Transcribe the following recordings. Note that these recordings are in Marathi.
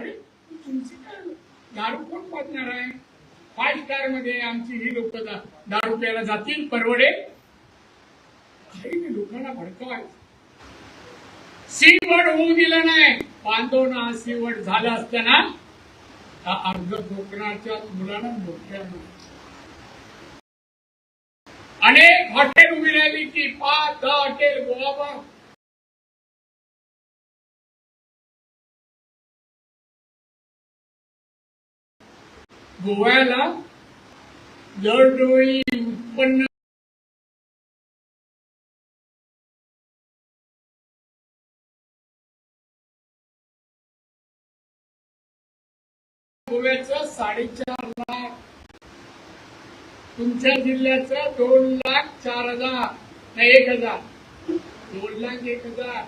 अरे तुमची काय दारू कोण पाजणार आहे? फाय स्टारमध्ये आमची ही लोक दारू प्यायला जातील परवडे? काही मी लोकांना भडकवायचं. सीवड होऊ दिलं नाही. बांधवना सीवड झालं असताना हा अर्ध कोकणाच्या मुलांना मोठ्या अनेक हॉटेल उभी राहिली की पाच दहा हॉटेल गोवा गोव्याला दरडोळी उत्पन्न गोव्याचं साडेचार लाख तुमच्या जिल्ह्याचं दोन लाख चार हजार एक हजार. दोन लाख एक हजार.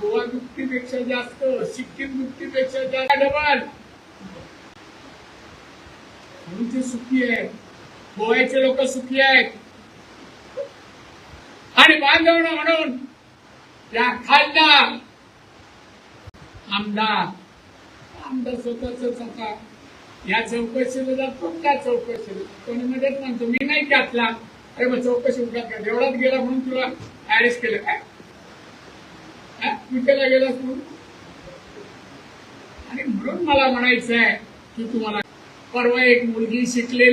गोवा दुपटीपेक्षा जास्त सिक्कीम दुपटीपेक्षा जास्त. डबल म्हणून ते सुखी आहेत. गोव्याचे लोक सुखी आहेत. आणि बांधवण म्हणून त्या खासदार आमदार. आमदार स्वतःच आता. या चौकशीला जातो त्या चौकशीला. कोणी मदत म्हणतो मी नाही त्यातला. अरे मग चौकशी उठा का? देवळात गेला म्हणून तुला अरेस्ट केलं काय? हा? गेला म्हणून? आणि म्हणून मला म्हणायचं आहे की तुम्हाला परवा एक मुलगी शिकलेली.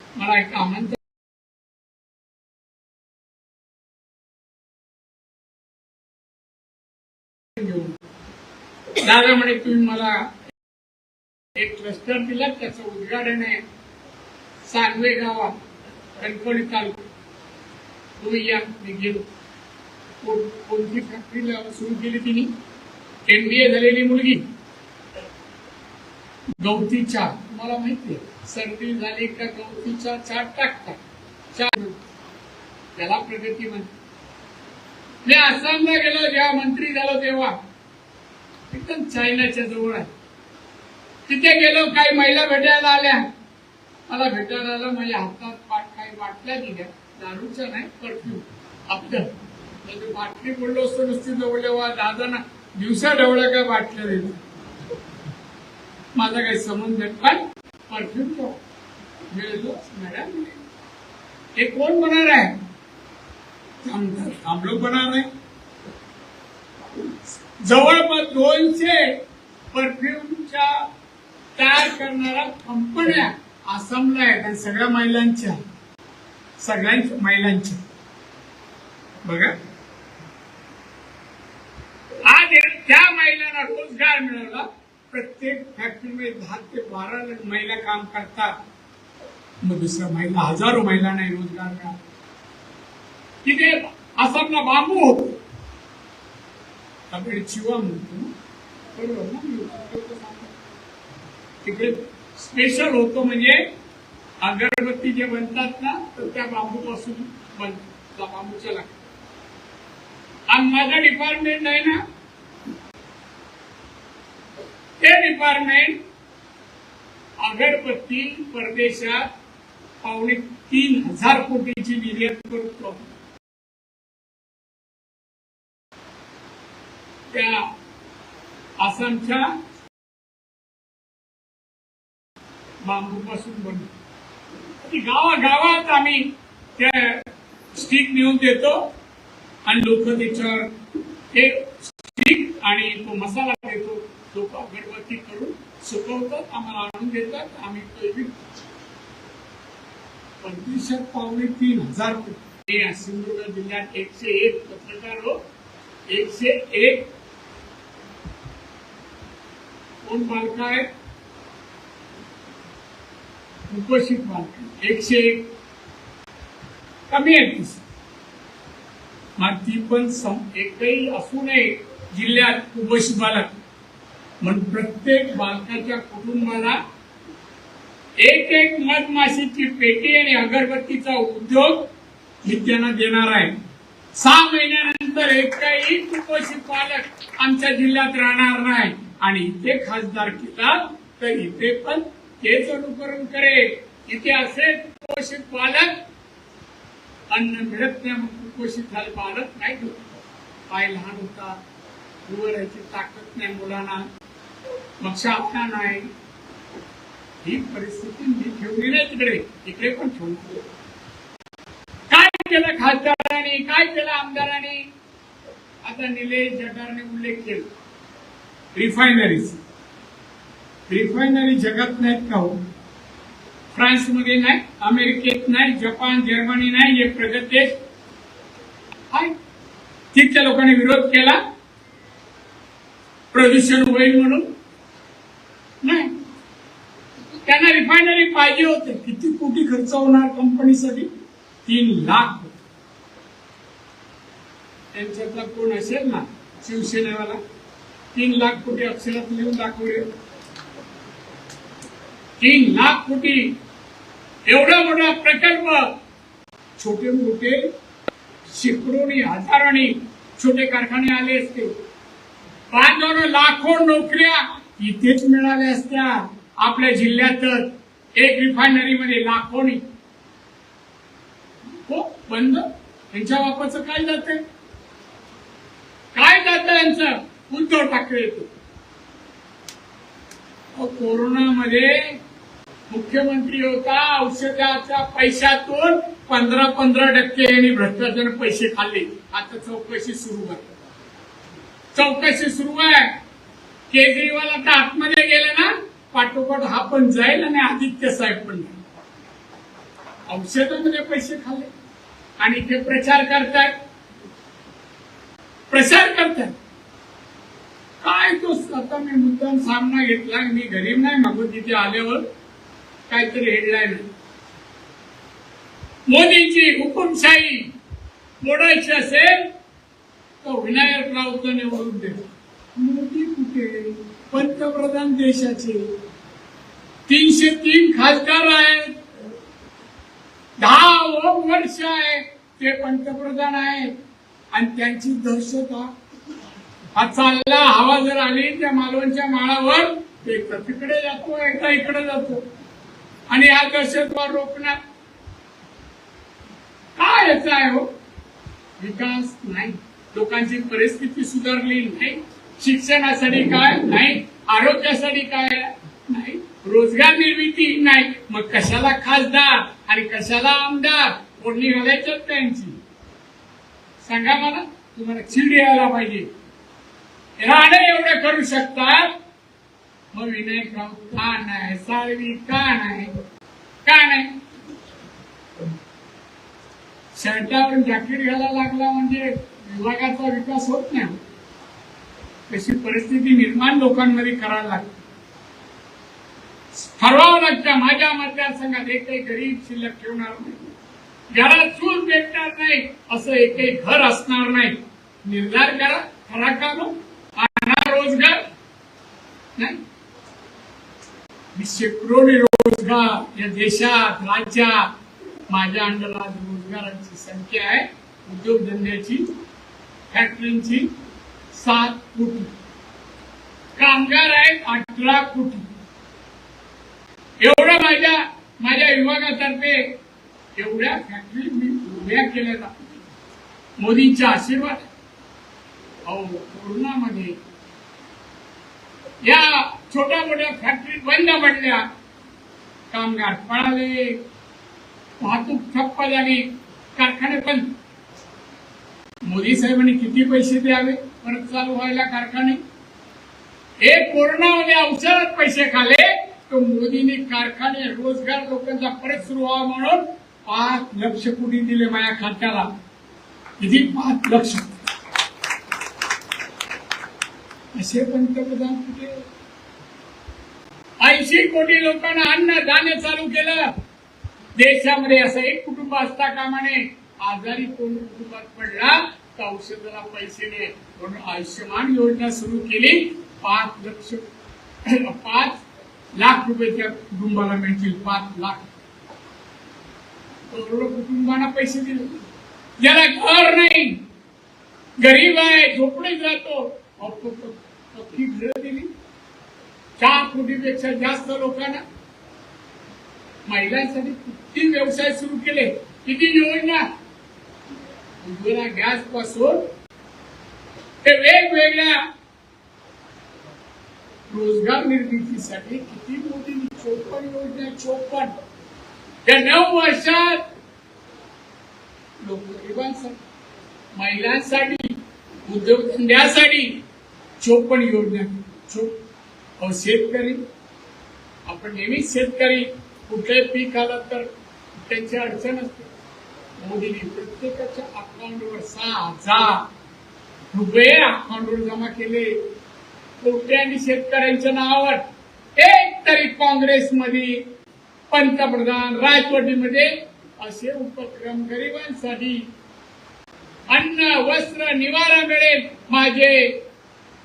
मला एक आनंद दादा म्हणे तुम्ही मला एक क्लस्टर दिला त्याचं उद्घाटन आहे. सांगवे गावात कणकवली तालुका. तुम्ही या मी गेलो कोण- कोणती फॅक्टरी सुरू केली तिने? एनडीए झालेली मुलगी. गवती चहा तुम्हाला माहिती आहे सर्दी झाली का गवती चहा चहा टाकतात चहा त्याला प्रगती म्हणते मी आसामला गेलो जेव्हा मंत्री झालो तेव्हा. एकदम चायनाच्या जवळ आहे. तिथे गेलो काही महिला भेटायला आल्या. मला भेटायला आलं माझ्या हातात पाठ काही बाटल्या दिल्या दारूच्या नाही परफ्यूम. आपलं म्हणजे बाटली बोललो असतो नुसती जवळ दादाना. दिवसा ढवळ्या काय बाटल्या दिल्या माझा काही संबंध पण परफ्यूम तो. मॅडम हे कोण बनणार आहे? हम थांबलू बनार नाही. जवळपास दोनशे परफ्यूमच्या तयार करणाऱ्या कंपन्या आसामला आहेत आणि सगळ्या महिलांच्या सगळ्यांच्या महिलांच्या. बघा. आज त्या महिलांना रोजगार मिळाला. प्रत्येक फॅक्टरीमध्ये दहा ते बारा महिला काम करतात. मग दुसऱ्या महिला हजारो महिलांना रोजगार मिळाला. तिथे आसामला बांबू होतो. आपण चिवा म्हणतो बरोबर ना? तिकडे स्पेशल होतो म्हणजे अगरबत्ती जे बनतात ना तर त्या बांबूपासून बनतात बांबूच्या लागतात आणि माझं डिपार्टमेंट आहे ना ते डिपार्टमेंट अगरबत्ती परदेशात पावणे तीन हजार कोटीची निर्यात करतो. त्या आसामच्या बांबूपासून बनतो ती गावागावात आम्ही त्या स्टिक नेऊन देतो आणि लोक त्याच्यावर ते स्टिक आणि तो मसाला देतो. लोक अगरबत्ती करून सुकवतात आम्हाला आणून देतात आम्ही तो विकतो पंचवीसशे पावणे तीन हजार कोटी हे सिंधुदुर्ग जिल्ह्यात एकशे एक पत्रकार हो. एकशे एक कोण बालका आहेत? उपस्थित बालक एकशे एक. कमी आहे मग ती पण एकही असू नये जिल्ह्यात उपस्थित बालक म्हणून प्रत्येक बालकाच्या कुटुंबाला एक एक मधमाशीची पेटी आणि अगरबत्तीचा उद्योग मी त्यांना देणार आहे. सहा महिन्यानंतर एकही कुपोषित पालक आमच्या जिल्ह्यात राहणार नाही. आणि इथे खासदार केला तर इथे पण तेच अनुकरण करेल. इथे असे कुपोषित पालक अन्न मिळत नाही कुपोषित झाले पालक नाही पाय लहान होतात उभं राहायची ताकद नाही मुलांना. मग शाखा नाही. ही परिस्थिती मी ठेवली नाही तिकडे. तिकडे पण ठेवतो काय केलं खासदारांनी? काय केलं आमदारांनी? आता निलेश जटारने उल्लेख केला. रिफायनरीचा रिफायनरी जगात नाहीत का हो? फ्रान्समध्ये नाही अमेरिकेत नाही जपान जर्मनी नाही हे प्रगत देश. आहे तिथल्या लोकांनी विरोध केला. प्रदूषण होईल म्हणून. नाही. त्यांना रिफायनरी पाहिजे होते. किती कोटी खर्च होणार कंपनीसाठी? तीन लाख. त्यांच्यातला कोण असेल ना? शिवसेनेवाला. तीन लाख कोटी अक्षरात लिहून दाखवले. तीन लाख कोटी एवढा मोठा प्रकल्प. छोटे मोठे शेकडोनी हजारांनी छोटे कारखाने आले असते. बांधवांना लाखो नोकऱ्या इथेच मिळाल्या असत्या. आपल्या जिल्ह्यातच एक रिफायनरीमध्ये लाखोनी. हो बंद? यांच्या बापाचं काय जात काय जात यांचं? उद्धव ठाकरे येतो. कोरोनामध्ये मुख्यमंत्री होता औषधाच्या पैशातून पंधरा पंधरा टक्के यांनी भ्रष्टाचार पैसे खाल्ले. आता चौकशी सुरू आहे चौकशी सुरू आहे. केजरीवाल आता आतमध्ये गेले ना पाठोपाठ हा पण जाईल आणि आदित्य साहेब पण जाईल. औषधामध्ये पैसे खाल्ले. आणि ते प्रचार करतायत. प्रचार करतायत. काय तो आता मी मुद्दाम सामना घेतला मी गरीब नाही मागून तिथे आल्यावर काहीतरी हेडलाईन मोदींची हुकुमशाही मोडायची असेल तर विनायक राऊत निवडून दे मोदी कुठे? पंतप्रधान देशाचे. तीनशे तीन खासदार आहेत. दहा वर्ष आहे ते पंतप्रधान आहेत. आणि त्यांची दहशत हा चालला हवा जर आली त्या मालवणच्या माळावर ते तिकडे जातो एकदा इकडे जातो. आणि हा दहशतवाद रोखण्यात काय याचा आहे हो? विकास नाही. लोकांची परिस्थिती सुधारली नाही. शिक्षणासाठी काय? नाही. आरोग्यासाठी काय? नाही. रोजगार निर्मिती? नाही. मग कशाला खासदार आणि कशाला आमदार? कोणी घालायच्यात त्यांची सांगा मला. तुम्हाला चिड यायला पाहिजे. राणे एवढं करू शकतात? मग विनायक राऊत का नाही साळवी का नाही का नाही शर्टावर जॅकेट घालायला लागला म्हणजे विभागाचा विकास होत नाही. तशी परिस्थिती निर्माण लोकांमध्ये करायला लागते ठरवावं लागतं माझ्या मतदारसंघात एकही गरीब शिल्लक ठेवणार नाही. घरात चूल भेटणार नाही असं एकही घर असणार नाही. निर्धार करा खरा का रोजगार. नाही. शेकडोनी रोजगार या देशात राज्यात माझ्या अंडरात रोजगारांची संख्या आहे. उद्योगधंद्याची फॅक्टरींची सात कोटी. कामगार आहेत अठरा कोटी. एवढं माझ्या माझ्या विभागातर्फे एवढ्या फॅक्टरी मी उभ्या केल्या जातात. मोदींच्या आशीर्वाद. अहो कोरोनामध्ये. या छोट्या मोठ्या फॅक्टरी बंद पडल्या. कामगार पळाले. वाहतूक ठप्प झाली. कारखाने बंद. मोदी साहेबांनी किती पैसे द्यावे? परत चालू व्हायला कारखाने. हे कोरोनामध्ये औषधात पैसे खाले तर मोदींनी कारखाने रोजगार लोकांचा परत सुरू व्हावा म्हणून पाच लक्ष कोटी दिले माझ्या खात्याला. किती? पाच लक्ष. असे पंतप्रधान कुठे? ऐंशी कोटी लोकांना अन्न धान्य चालू केलं. देशामध्ये असं एक कुटुंब असता कामाने आजारी कोण कुटुंबात पडला तर औषधाला पैसे दे. म्हणून आयुष्यमान योजना सुरू केली. पाच लक्ष पाच लाख रुपये त्या कुटुंबाला मिळतील. पाच लाख. करोडो कुटुंबांना पैसे दिले. ज्याला घर नाही गरीब आहे झोपडीत राहतो. पक्की दिली. चार कोटीपेक्षा जास्त लोकांना महिलांसाठी किती व्यवसाय सुरू केले किती योजना? उज्ज्वला गॅसपासून ते वेगवेगळ्या रोजगार निर्मितीसाठी किती मोठी चोपन्न योजना चोपन्न त्या नऊ वर्षात लोकगरिबांसाठी महिलांसाठी उद्योगधंद्यासाठी चोपन्न योजना चोप अहो शेतकरी आपण नेहमीच शेतकरी कुठलंही पीक आलं तर त्यांची अडचण असते. मोदींनी प्रत्येकाच्या अकाउंटवर सहा हजार रुपये अकाउंटवर जमा केले. कोट्यांनी शेतकऱ्यांच्या नावावर एक तरी काँग्रेसमध्ये पंतप्रधान राजवटीमध्ये असे उपक्रम गरिबांसाठी अन्न वस्त्र निवारा मिळेल. माझे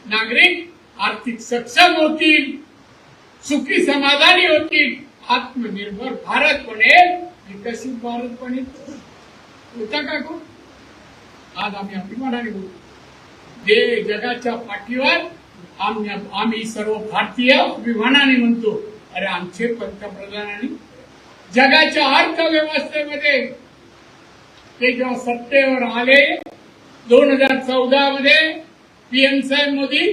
नागरिक आर्थिक सक्षम होतील सुखी समाधानी होतील. आत्मनिर्भर भारत बनेल विकसित भारत बनेल. होता का कोण आज आम्ही अभिमानाने बोलतो जे जगाच्या पाठीवर आम्ही आम्ही सर्व भारतीय अभिमानाने म्हणतो. अरे आमचे पंतप्रधानांनी जगाच्या अर्थव्यवस्थेमध्ये ते जेव्हा सत्तेवर आले दोन हजार चौदा मध्ये पीएम साहेब मोदी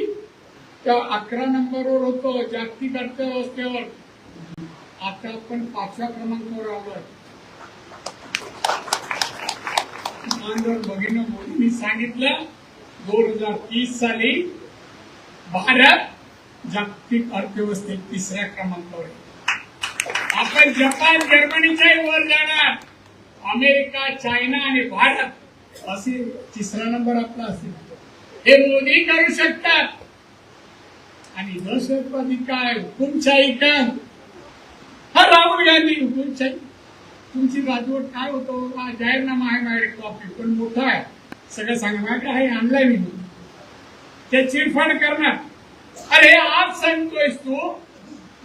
त्या अकरा नंबरवर होतो जागतिक अर्थव्यवस्थेवर. आता आपण पाचव्या क्रमांकावर आलोय. मानवर भगिनी मोदींनी सांगितलं दोन हजार तीस साली भारत जागतिक अर्थव्यवस्थेत तिसऱ्या क्रमांकावर आपण जपान जर्मनीच्याही वर जाणार. अमेरिका चायना आणि भारत. असे तिसरा नंबर आपला असेल. हे मोदी करू शकतात. आणि दहशतवादी काय? हुकुमशाही काय? हा राहुल गांधी. हुकुमशाही तुमची राजवट काय होतो? जाहीरनामा आहे माझ्याकडे कॉपी पण मोठा आहे. सगळं सांगा माझ्याकडे आहे ऑनलाईन मी. ते चिरफाड करणार. अरे आज सांगतोयस तू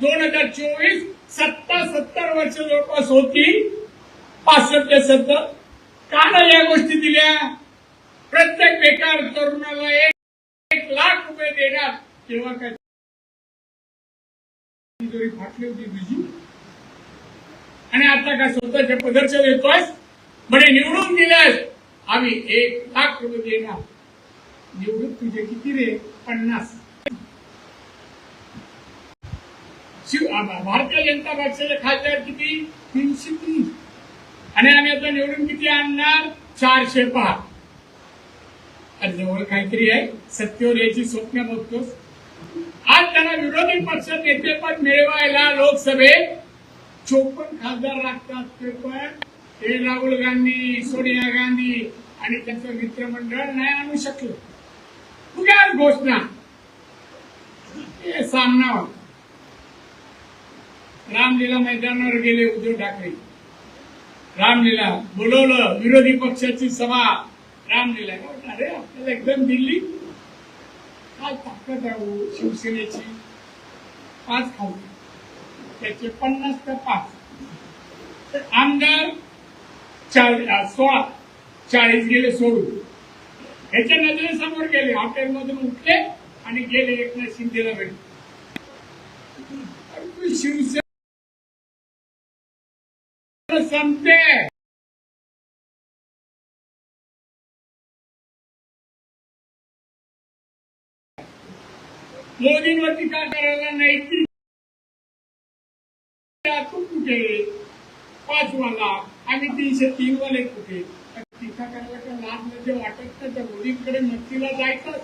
दोन हजार चोवीस सत्ता सत्तर वर्ष जवळपास होती. पासष्ट ते सत्तर का नाही या गोष्टी दिल्या. प्रत्येक बेकार तरुणाला एक एक लाख रुपये देणार. तेव्हा काय तिजोरी फाटली होती तुझी आणि आता काय स्वतःच्या पदर्श येतोय म्हणे निवडून दिल्यास आम्ही एक लाख रुपये देणार. निवडून तुझे किती रे? पन्नास. शिव भारतीय जनता पक्षाचे खासदार किती? तीनशे तीन. आणि आम्ही आता निवडून किती आणणार? चारशे पाच. अरे जवळ काहीतरी आहे. सत्तेवर याची स्वप्न बघतोस. आज त्यांना विरोधी पक्ष नेतेपद मिळवायला लोकसभेत चोपन्न खासदार लागतात ते पण. हे राहुल गांधी सोनिया गांधी आणि त्यांचं मित्रमंडळ नाही आणू शकलं. उगाच घोषणा? सामना होता. रामलीला मैदानावर गेले उद्धव ठाकरे. रामलीला बोलवलं विरोधी पक्षाची सभा. रामलीला अरे आपल्याला एकदम दिल्ली. काय ताकद आहे हो शिवसेनेची? पाच खाऊ. त्याचे पन्नास ते पाच? आमदार चाळीस सोळा. चाळीस गेले सोडून. ह्याच्या नजरेसमोर गेले. हॉटेलमधून उठले आणि गेले एकनाथ शिंदेला भेटले शिवसेना मोदींवरती काय करायला नाही कुठे? पाचवाला आणि तीनशे तीन वाले कुठे? टीका करायला का लाभ म्हणजे वाटत नाही त्या मोदींकडे मस्तीला जायचं.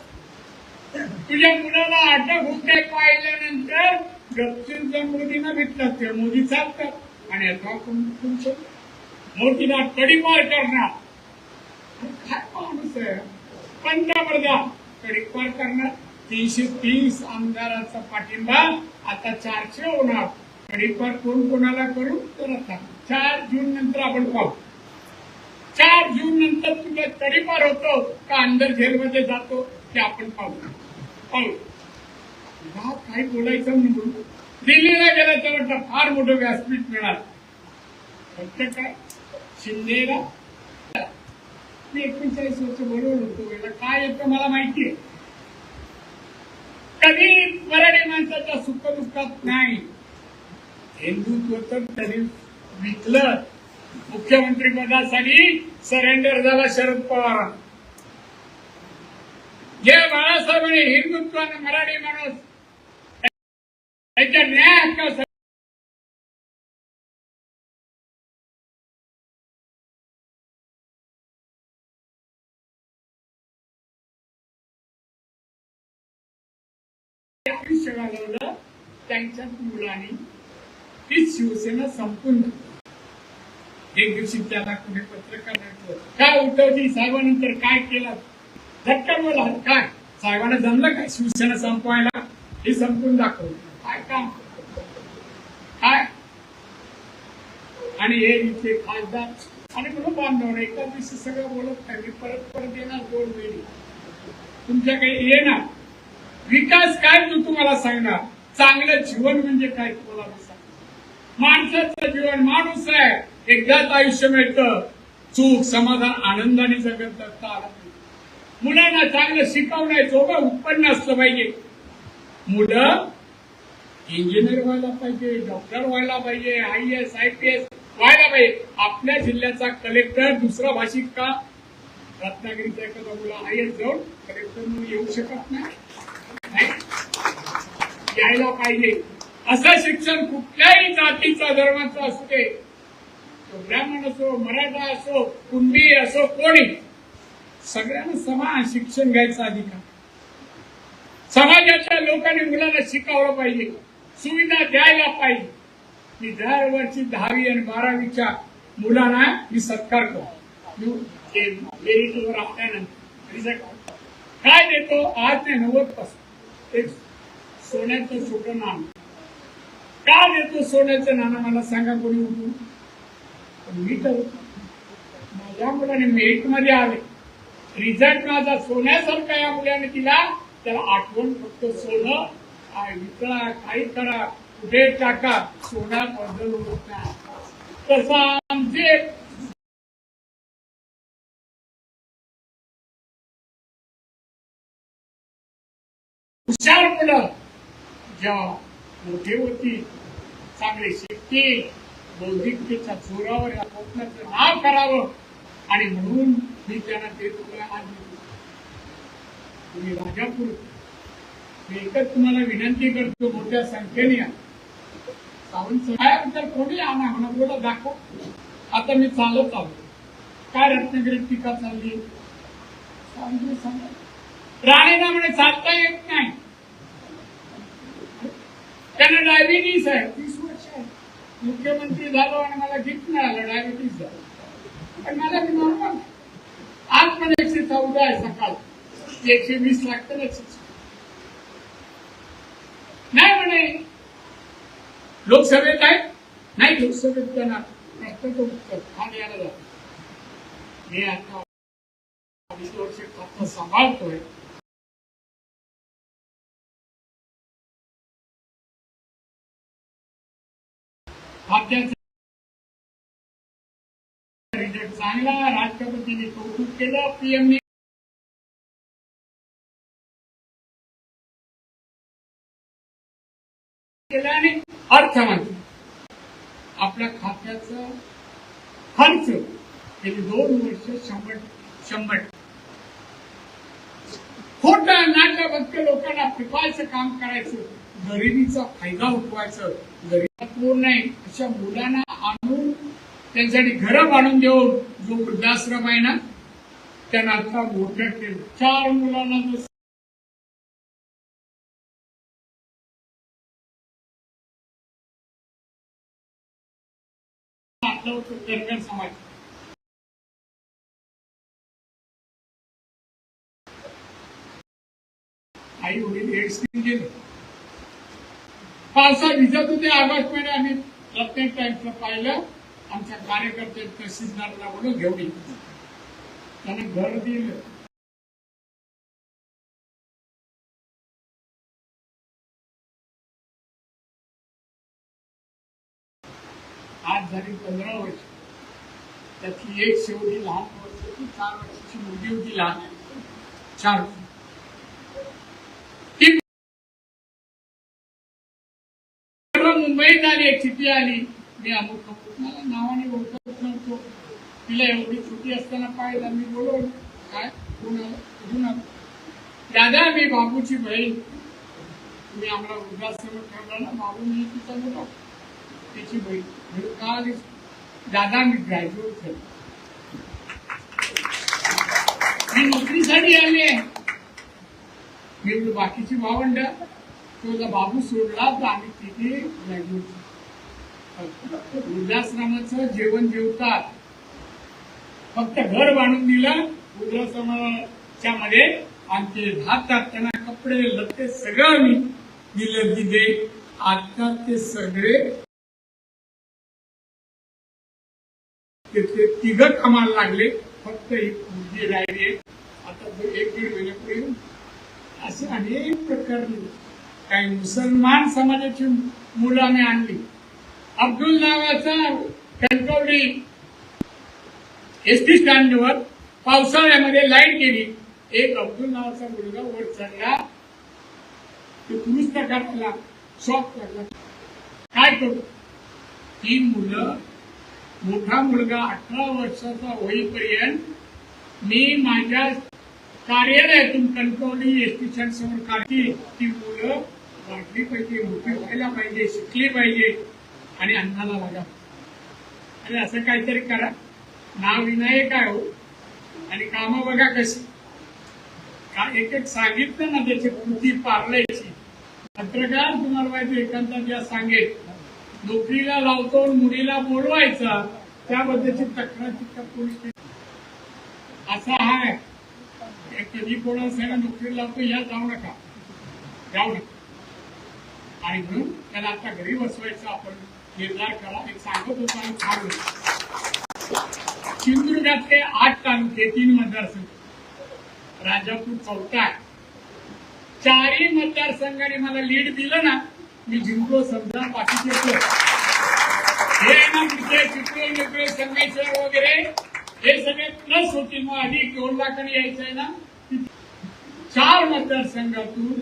तुझ्या मुलाला अटक होते पाहिल्यानंतर गपचून जर मोदींना भेटतात ते. मोदी चालतात आणि आता कोण तुमचं मोदीला तडीपार करणार. काय माणूस आहे पंतप्रधान तडीपार करणार. तीनशे तीस आमदाराचा पाठिंबा आता चारशे होणार. तडीपार कोण कोणाला करू? तर आता चार जून नंतर आपण पाहू. चार जून नंतर तुझा तडीपार होतो का अंदर झेलमध्ये जातो ते आपण पाहू. पाहू. हा काही बोलायचं म्हणून दिल्लीला गेला तर वाटतं फार मोठं व्यासपीठ मिळालं फक्त काय? शिंदेला. मी एकोणचाळीस वर्ष बरोबर होतो. याला काय येतं मला माहिती आहे कधी मराठी माणसाच्या सुख दुःखात नाही. हिंदुत्व तर त्यांनी विकलं मुख्यमंत्री पदासाठी सरेंडर झाला शरद पवार. जे बाळासाहेबांनी हिंदुत्वानं मराठी माणूस त्यांच्या न्याय हक्कासाठी आयुष्य घालवलं त्यांच्याच मुलांनी ती शिवसेना संपून एक दिवशी त्याला कुणी पत्रकार भेटलं. काय उद्धवजी साहेबानंतर काय केलं? झटकन मला काय? साहेबांना जमलं काय शिवसेना संपवायला? हे संपून दाखवलं. काय काम? काय? आणि हे इथे खासदार आणि म्हणून बांधव एका दिवशी सगळं बोलत नाही. मी परत परत येणार दोन वेळी तुमच्याकडे येणार. विकास काय तो तुम्हाला सांगणार? चांगलं जीवन म्हणजे काय तुम्हाला सांगणार. माणसाचं जीवन माणूस आहे. एकदाच आयुष्य मिळतं. चूक समाधान आनंदाने जगत जगता मुलांना चांगलं शिकवणं जोगं उत्पन्न असलं पाहिजे. मुलं इंजिनियर व्हायला पाहिजे डॉक्टर व्हायला पाहिजे I S I P S व्हायला पाहिजे. आपल्या जिल्ह्याचा कलेक्टर दुसरा भाषिक का? रत्नागिरीचा एखादा मुला आय एस जाऊन कलेक्टर म्हणून येऊ शकत नाही. यायला पाहिजे. असं शिक्षण कुठल्याही जातीचा धर्माचा असू दे. तो ब्राह्मण असो मराठा असो कुंभी असो कोणी. सगळ्यांना समान शिक्षण घ्यायचा अधिकार. समाजाच्या लोकांनी मुलांना शिकावलं पाहिजे. सुविधा द्यायला पाहिजे. मी दरवर्षी दहावी आणि बारावीच्या मुलांना मी सत्कार करतो. मेरिटवर आपल्यानंतर काय देतो? आज ते नव्वदपासून एक सोन्याचं छोटं नाणं का देतो सोन्याचं नाणं? मला सांगा कोणी उठून. मी तर माझ्या मुलाने मेरिटमध्ये आले. रिझल्ट माझा सोन्यासारखा या मुलाने दिला. त्याला आठवण फक्त सोनं. आ, विकळा काही करा कुठे टाका? सोना बदल होत नाही. तसा आमचे हुशार मुलं. जेव्हा मोठे होती चांगले शिकतील बौद्धिकतेच्या जोरावर या स्वप्नाचं नाव करावं. आणि म्हणून मी त्यांना ते तुम्हाला आज तुम्ही राजापूर मी एकच तुम्हाला विनंती करतो मोठ्या संख्येने या. सावंत साहेबांबद्दल कोणी आणा म्हणा बोला दाखव. आता मी चालत आलो. काय रत्नागिरीत टीका चालली? सांगा राणेला म्हणे चालता येत नाही. त्यांना डायबिटीस आहे. तीस वर्ष आहे. मुख्यमंत्री झालो आणि मला गिफ्ट मिळालं डायबिटीस झालं. पण मला मी नॉर्मल आज पण एकशे चौदा आहे सकाळ. एकशे वीस लागतं नाही म्हणे. लोकसभेत आहे? नाही लोकसभेत त्यांना प्रश्नाचं उत्तर. खाली यायला जातो. मी आता वीस वर्ष खातं सांभाळतोय. खात्याचा रिझल्ट चांगला राष्ट्रपतींनी कौतुक केलं पीएमने केलं आणि अर्थमंत्री आपल्या खात्याचं खर्च गेली दोन वर्ष शंभर शंभर. खोट नाट्य लोकांना पिपायचं काम करायचं. होतं गरिबीचा फायदा उठवायचं. गरीब पूर्ण नाही. अशा मुलांना आणून त्यांच्यासाठी घरं बांधून देऊन जो वृद्धाश्रम आहे ना त्यांना आता मोठं केलं. चार मुलांना जो धनगर समाज. आई वडील एड्स गेले. फारसा भिजत होते ऑगस्ट महिन्यात आम्ही प्रत्येक टाइमचं पाहिलं. आमच्या कार्यकर्ते तहसीलदारला बोलून घेऊन येतो त्याने घर दिलं. आज झाली पंधरा वर्ष. त्याची एक शेवटी लहान वर्ष होती चार वर्षाची मुलगी होती लहान. चार ती परवा मुंबईत आली एक चिठी आली मी अमुक कपूर मला नावाने ओळखत नव्हतो तिला एवढी छोटी असताना पाहिला मी बोलवलं काय? कुठून दादा मी बाबूची बहीण. तुम्ही आम्हाला वृद्धाश्रम ठेवला ना बाबू मी तिचा मुलगा. तिची बहीण. का दादा मी ग्रॅज्युएट झालो. मी नोकरीसाठी आले मी बाकीची भावंड तुझा बाबू सोडला तर आम्ही तिथे वृद्धाश्रमाचं जेवण जेवतात. फक्त घर बांधून दिलं वृद्धाश्रमाच्या मध्ये आणि ते राहतात त्यांना कपडे लत्ते सगळं मी दिलं तिथे. आता ते सगळे ते तिघ तिघं कामाला लागले. फक्त ही मुलगी राहिली आता एक दीड महिन्यापूर्वी असे अनेक प्रकार काही मुसलमान समाजाची मुलं आम्ही आणली. अब्दुल नावाचा कणकवडी एस टी स्टँडवर पावसाळ्यामध्ये लाइट गेली. एक अब्दुल नावाचा मुलगा वर चढला तो दुरुस्त करायला शॉक लागला काय करू? ती मुलं मोठा मुलगा अठरा वर्षाचा होईपर्यंत मी माझ्या कार्यालयातून कणकवली एस टी स्टँड समोर काढली. ती मुलं वाढली पाहिजे मोठी व्हायला पाहिजे शिकली पाहिजे आणि अन्नाला लागा. आणि असं काहीतरी करा. नाव विनायक आहे हो. आणि कामं बघा कशी. का एक एक सांगितलं ना त्याची कृती पारल्याची. पत्रकार तुम्हाला माहिती एखादा ज्या सांगेल नोकरीला लावतो मुलीला बोलवायचा त्याबद्दलची तक्रार तिथं कोणी स्टेशन असा आहे. एक कधी कोणा सांगा नोकरी लावतो या जाऊ नका. जाऊ नका. आणि म्हणून त्याला आता घरी बसवायचं आपण निर्धार करा. एक सांगत होतो आणि थांबलो सिंधुदुर्गातले आठ तालुके तीन मतदारसंघ. राजापूर चौथा आहे चारही मतदारसंघाने मला लीड दिलं ना मी जिंकलो समजा बाकीचे तो हे ना तिथे चिपळे निपळे संगमेश्वर वगैरे. हे सगळे प्लस होतील मग अधिक दोन लाखांनी यायचंय ना. चार मतदारसंघातून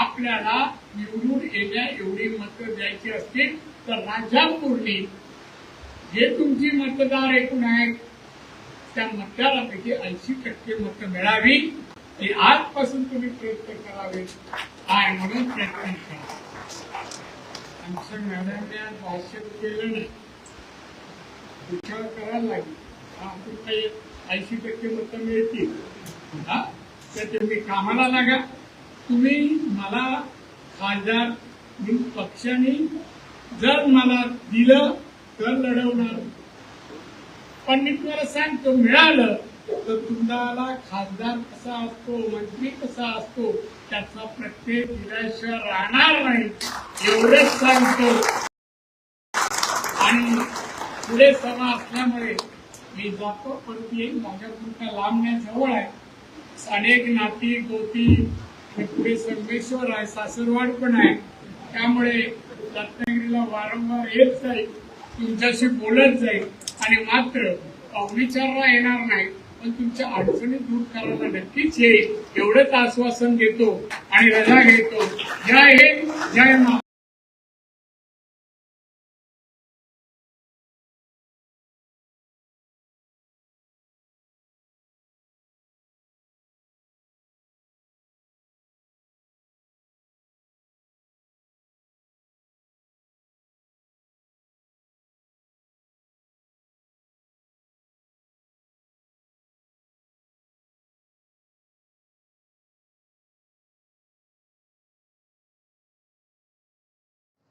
आपल्याला निवडून येण्या एवढी मतं द्यायची असतील तर राजापूरनी जे तुमची मतदार एकूण आहेत त्या मतदारापैकी ऐंशी टक्के मतं मिळावी ती आजपासून तुम्ही प्रयत्न करावे. आणि म्हणून प्रयत्न करा. आमच्या मॅडमने आज भाष्य केलं नाही. विचार करायला लागेल. आपण काही ऐंशी टक्के मतं मिळतील. हा तर तुम्ही कामाला लागा. तुम्ही मला खासदार पक्षाने जर मला दिलं तर लढवणार. पण मी तुम्हाला सांगतो मिळालं तर तुम्हाला खासदार कसा असतो मंत्री कसा असतो त्याचा प्रत्येक दिल्याशिवाय राहणार नाही एवढंच सांगतो. आणि पुढे सभा असल्यामुळे मी जातो परत येईल माझ्याकडून काय लांब जवळ आहे. अनेक नाती गोती आणि पुढे संगमेश्वर आहे सासरवाड पण आहे. त्यामुळे रत्नागिरीला वारंवार येत जाईल तुमच्याशी बोलत जाईल. आणि मात्र विचारला येणार नाही पण तुमच्या अडचणी दूर करायला नक्कीच येईल एवढंच आश्वासन देतो आणि रजा घेतो. जय हिंद जय मा